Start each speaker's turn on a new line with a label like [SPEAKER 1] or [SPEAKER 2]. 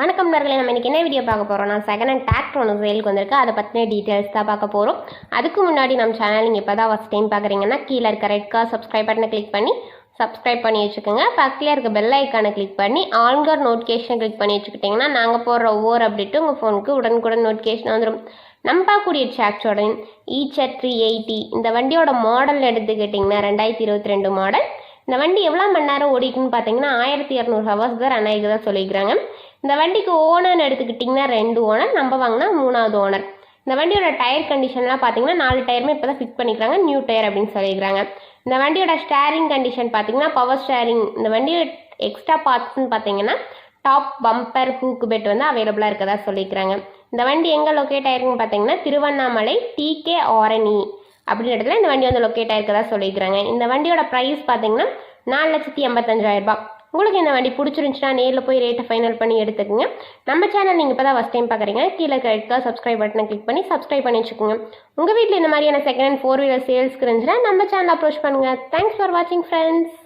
[SPEAKER 1] வணக்கம் நர்களே நம்ம இன்றைக்கி என்ன வீடியோ பார்க்க போகிறோம்னா செகண்ட் ஹேண்ட் டிராக்டர் ஒன்று சேலுக்கு வந்திருக்கு. அதை பற்றின டீட்டெயில்ஸ் தான் பார்க்க போகிறோம் அதுக்கு முன்னாடி நம்ம சேனல் நீங்கள் இப்போ தான் ஃபஸ்ட் டைம் பார்க்குறீங்கன்னா கீழே இருக்க ரெட் கார் சப்ஸ்கிரைப் பட்டனை கிளிக் பண்ணி சப்ஸ்கிரைப் பண்ணி வச்சுக்கோங்க. பக்கத்தில் இருக்க பெல் ஐக்கானை கிளிக் பண்ணி ஆன்கர் நோட்டிஃபிகேஷன் கிளிக் பண்ணி வச்சுக்கிட்டிங்கன்னா நாங்கள் போடுற ஒவ்வொரு அப்டேட்டும் உங்கள் ஃபோனுக்கு உடனுக்குடன் நோட்டிஃபிகேஷன் வந்துடும் நம்ப பார்க்கக்கூடிய டிராக்டரோட ஈச்சர் த்ரீ எயிட்டி இந்த வண்டியோட மாடல் எடுத்துக்கிட்டிங்கன்னா ரெண்டாயிரத்தி இருபத்தி ரெண்டு மாடல் இந்த வண்டி எவ்வளோ மணி நேரம் ஓடிக்குன்னு பார்த்தீங்கன்னா ஆயிரத்தி இரநூறு ஹவர்ஸ் தான் ரன் ஆகிக்கு தான் சொல்லிக்கிறாங்க இந்த வண்டிக்கு ஓனர்னு எடுத்துக்கிட்டிங்கன்னா ரெண்டு ஓனர் நம்ம வாங்கினா மூணாவது ஓனர் இந்த வண்டியோட டயர் கண்டிஷன்லாம் பார்த்தீங்கன்னா நாலு டயருமே இப்போ தான் ஃபிட் பண்ணிக்கிறாங்க நியூ டயர் அப்படின்னு சொல்லிக்கிறாங்க இந்த வண்டியோட ஸ்டேரிங் கண்டிஷன் பார்த்தீங்கன்னா பவர் ஸ்டேரிங் இந்த வண்டியோட எக்ஸ்ட்ரா பார்ட்ஸ்னு பார்த்தீங்கன்னா டாப் பம்பர் ஹூக்கு பெட் வந்து அவைலபிளாக இருக்கதா சொல்லிக்கிறாங்க இந்த வண்டி எங்கே லொக்கேட் ஆயிருக்குன்னு பார்த்தீங்கன்னா திருவண்ணாமலை டிகே ஆரணி அப்படின்ற இடத்துல இந்த வண்டி வந்து லொக்கேட் ஆயிருக்கதா சொல்லிக்கிறாங்க இந்த வண்டியோட ப்ரைஸ் பார்த்தீங்கன்னா நாலு லட்சத்தி எண்பத்தஞ்சாயிரம் ரூபாய். உங்களுக்கு இந்த வண்டி பிடிச்சிருந்துச்சுன்னா நேரில் போய் ரேட்டை ஃபைனல் பண்ணி எடுத்துக்கோங்க. நம்ம சேனல் நீங்கள் இப்போ தான் ஃபஸ்ட் டைம் பார்க்குறீங்க கீழே இருக்க சப்ஸ்கிரைப் பட்டனை கிளிக் பண்ணி சப்ஸ்கிரைப் பண்ணி வச்சுக்கோங்க. உங்கள் வீட்டில் இந்த மாதிரியான செகண்ட் ஹேண்ட் ஃபோர் வீலர் சேல்ஸ்க்கு இருந்துச்சுன்னா நம்ம சேனல் அப்ரோச் பண்ணுங்கள் தேங்க்ஸ் ஃபார் வாட்சிங் ஃப்ரெண்ட்ஸ்